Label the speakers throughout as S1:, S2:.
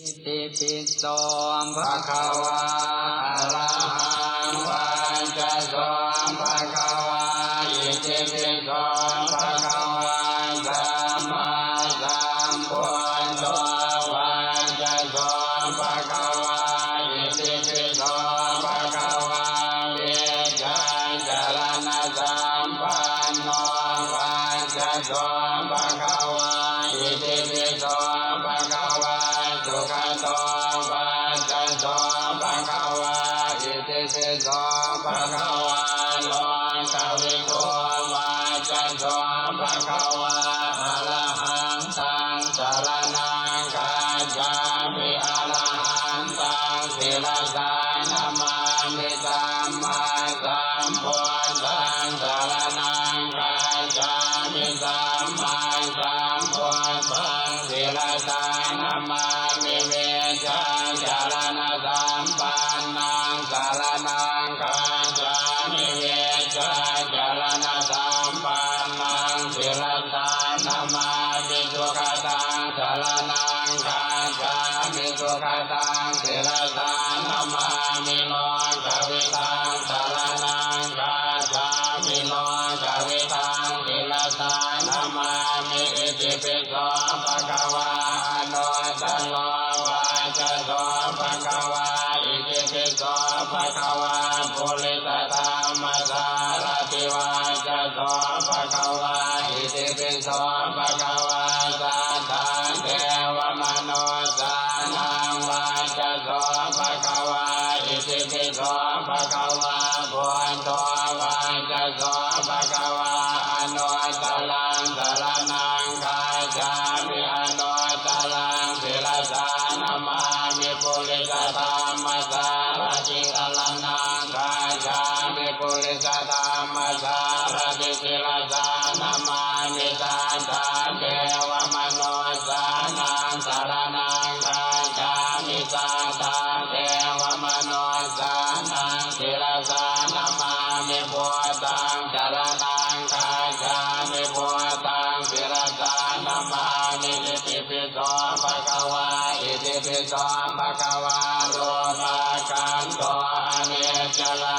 S1: อิติปิโสภะคะวะอะระหังวันจะโสภะคะวะอิติปิโสภะคะวะสัมมาสัมพุทโธวันจะโสภะคะวะอิติปิโสภะคะวะเวชัยจรณะสัมปันโนวันจะโสภะคะวะอิติปิโส ภะคะวะโลกวิโกวันจะโสภะคะวะอะระหังตังสารนังกัจามิอะระหังตังศิลสานามามิสัมมาสัมพุ มิสุขตังศิลสานามามิโลกวิตังสารนังกัจจามิโลกวิตังศิลสานามามิอิติปิโสภะคะวะโนตัลโลวาจโสภะคะวะอิติปิโสภะคะวะปุริสธรรมสารติวาจโสภะคะวะอิติปิโสภะคะวะ ปุริสธรรมสารติศิลสานามามิตาตาเทวมโนสานังสารนังกาจามิตาตาเทวมโนสานังศิลสานามามิพุทธังจารนังกาจามิพุทธังศิลสานามามิอิติปิโสภะคะวะอิติปิโสภะคะวะโลมากันโตอเนจลา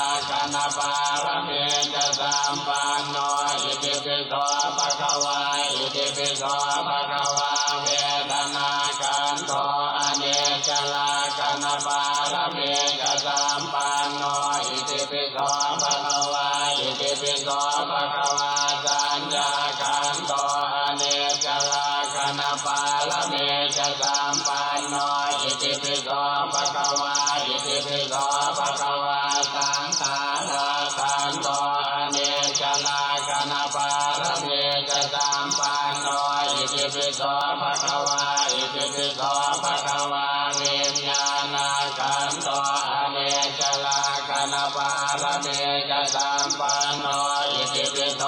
S1: มปันโนอิติปิโสภะคะวะอิติปิโสภะคะวะเวทนากันโตอเนจลากันปารเมจะสัมปันโนอิติปิโสภะคะวะอิติปิโสภะคะวะสัญญากันโตอเนจลากันปารเมจะสัมปันโนอิติปิโสภะคะวะอิติปิโสภะคะ โสภะคะวะอิติปิโสภะคะวะวิญญาณกันโตอเนจลากันปารเมจสัมปันโนอิติปิโส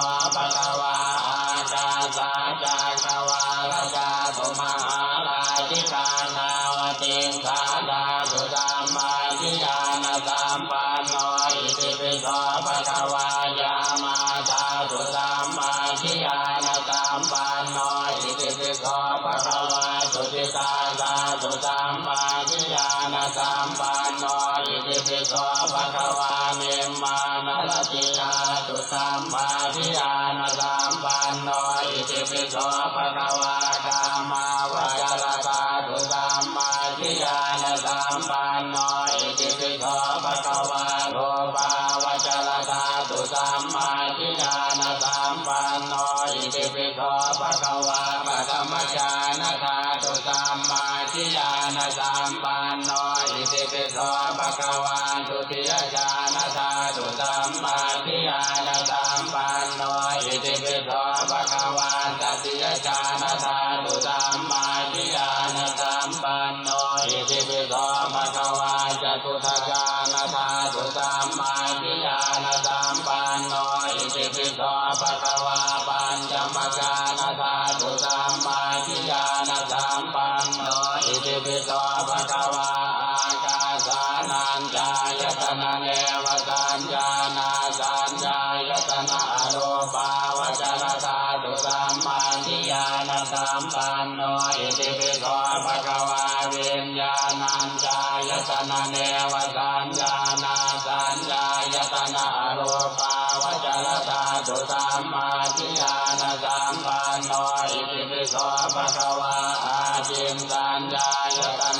S1: ปิโสภะคะวะอากาสาจักวาลจาตุมหาลาชิกาตาวติมสาธาตุสัมมาทิยานสัมปันโนอิติปิโสภะคะวะยามาตาตุสัมมาทิยานสัมปันโนอิติปิโสภะคะวะสุติตาตาตุสัมมาทิยานสัมปัน ติปิโสภะคะวะเมมานรติตาตุสัมมาทิยานสัมปันโนอิติปิโสภะคะวะกามาวจรตาตุสัมมาทิยานสัมปันโนอิติปิโสภะคะวะโลภาวจรตาตุสัมมาทิยานสัมปันโนติปิโสภะคะวาปะธรรมจา อิติปิโสภะคะวาปัญจมกาณธาตุสัมมาทิฏฐานะสัมปันโนอิติปิโสภะคะวาอากาสานัญจายตนะเนวสัญญานาสัญญายตนะอโรปาวจรธาตุสัมมาทิฏฐานะสัมปันโนอิติปิโสภะคะวาวิญญาณัญจายตนะเนวสัญญานาสัญญา ธาตุสัมมาทิฏฐานะสัมปันโนอิติปิโสภะคะวะอาจินตัญญายตน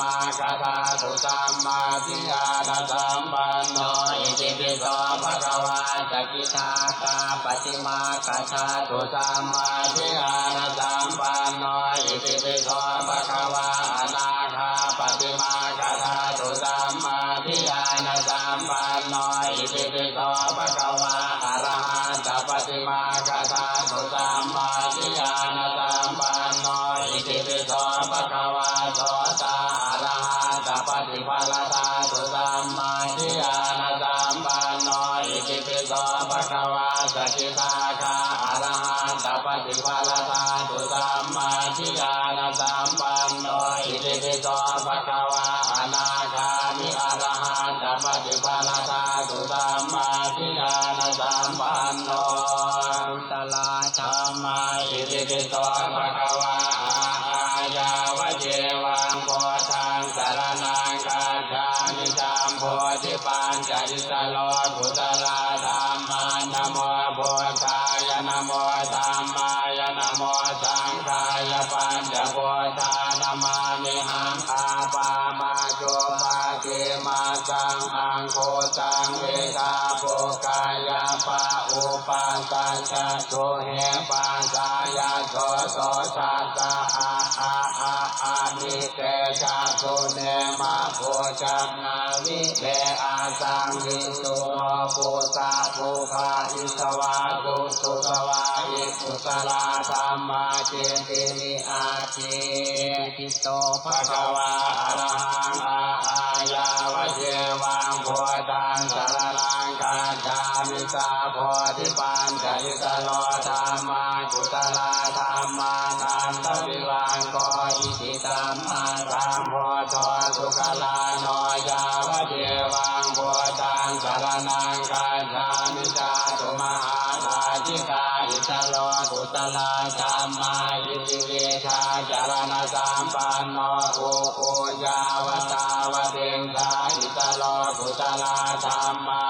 S1: มาคาธาตุสัมมาทิฏฐานะสัมปันโนอิติปิโสภะคะวาจักิตาคาปฏิมาคาธาตุสัมมาทิฏฐานะสัมปันโนอิติปิโสภะคะวาอนาคาปฏิมาคาธาตุสัมมาทิฏฐานะสัมปันโนอิติปิโสภะคะวาอรหันตปฏิมาคาธาตุสัมมาทิฏฐานะสัมปันโนอิติปิโสภะคะวา ปฏิภาลธาตุสัมมาทิฏฐานะสัมปันโนอิติปิโสภะคะวาสกิทาคาอรหันตปฏิภาลธาตุสัมมาทิฏฐานะสัมปันโนอิติปิโสภะคะวาอนาคามิอรหันตปฏิภาลธาตุสัมมาทิฏฐานะสัมปันโนตลาธรรมาอิติปิโสภะคะ เกมาสังอังโคสังเวทาโภกายาปะอุปัสสัจจโตเหปัสายาโสโสสัสสะอาอาอาอานิเตชะโสเนมาโพจักนาวิเตอาสังวิสุโปุตาภูคาอิสวากุสุสวาอิกุสลาธรรมาเจติมิอาเจติโตภะคะวาอะระหังอาาโพธิปัญจยิสโลธรรมากุตลาธรรมานันตวิวังโกอิติตัมมาตัมโพธสุขลาโนยาวะเจวังโพธังสารนังคาจามิสาตุมหาราชิกาอิสโลกุตลาธรรมาอิติเวชาจารณสัมปันโนโอโอยาวตาวเต็งสาอิสโลกุตลาธรรมา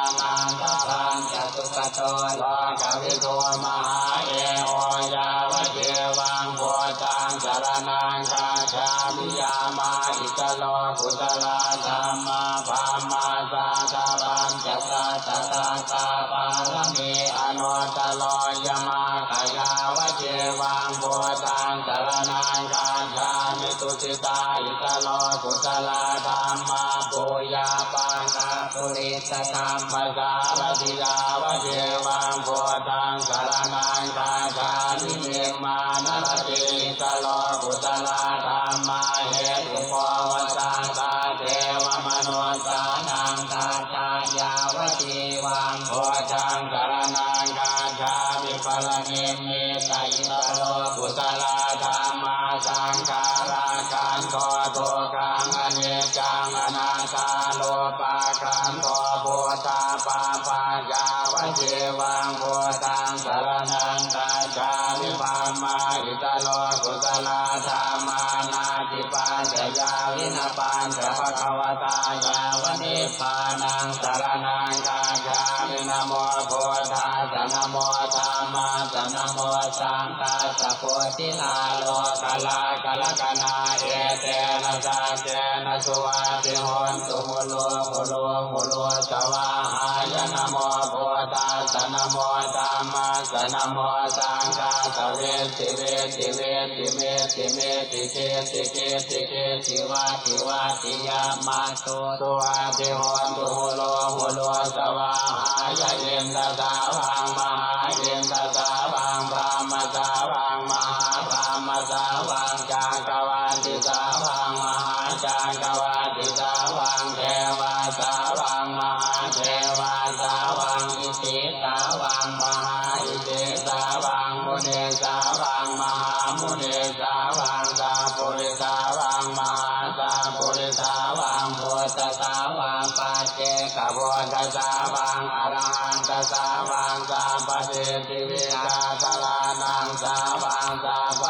S1: โตโลกวิโตมหาเอโอยาวเจวังโพธังสารนังคาชามิยามาอิสโลกุตลาธรรมาภามาสาตาปัญจตาตตาตาปารมีอนุตโลยมาขยาวเจวังโพธังสารนังคาชามิตุสิตาอิสโลกุตลาธรรมาปุยาปังกาปุริสธรรมสารติยาวเจวัง เคาริปามาอิตาโลกุตลาธรรมานาติปัญจยาวินาปัญจภควตายาวนิพานังสารนังคาชามินะโมพุทธาสนโมธัมมาสนโมสังฆาสะโพธิลาโลกลากลกนาเอเตนะสัจเจนะสุวัติหนตุโมโลโมโลโมโลสวาหายนะโมพุทธาสนโมธ นะโมสังฆาสเวติเวติเวติเมติเมติเกติเกติเกติวาติวาติยามาโตตัวติโหนตุโหโลโหโลสวาหายเย็นตาสาวังมหาเย็นตาสาวังพรามสาวังมหาพรามสาวังจักวาติสาวังมหาจักวาติสาวังเทวาสาวังมหาเทวาสาวังอิติสา วังมุนีสาวังมหามุนีสาวังสาปุริสาวังมหาสาปุริสาวังโพธสาวังปัจเจกโพธสาวังอรหันตสาวังสาปเสติวิกาสลานังสาวังสาป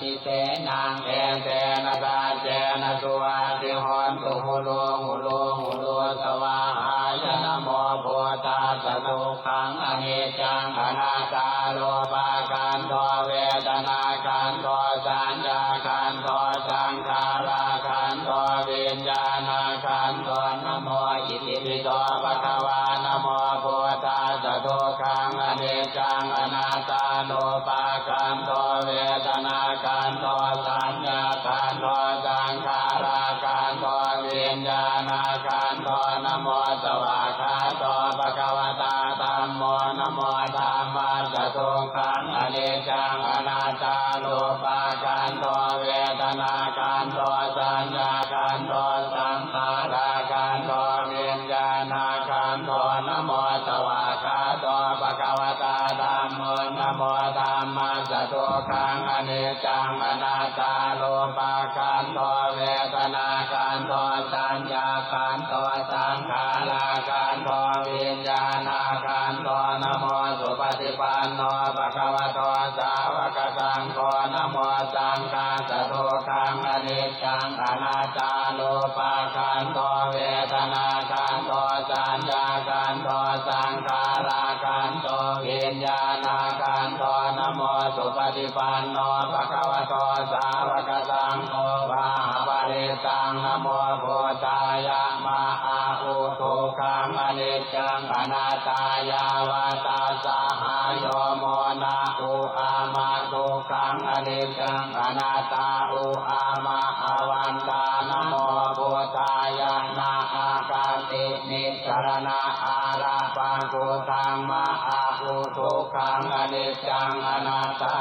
S1: ติเสนังเอเตนะสาเจนะสุวาติโหนตุหโลโหโลโหโลสวาหายนะโมโพธาสตุขังอเนจจังอนาตาโลปาการโทเวทนาการโทสัญญาการโทสังขาราการโทวิญญาณการโทนะโมอิติปิโสภะคะวานะโมโพธาสตุขังอเนจจังอนาตาโลปาการโท ขังอเนจังอนาตาโลปาการโทเวทนาการโทสัญญาการโทสังขาราการโทวิญญาณการโทนโมสุปฏิปันโนภะคะวะโตสาวกสังโฆนโมสังฆาสตุขังอเนจังอนาตาโลปาการโทเว ตุอามาตุขังอเนจังอนาตาอุอามาอวันตานะโมปุตายะนาอากาตินิสรณะอาราปังกุทังมาอาภูทุขังอเนจจังอนาตา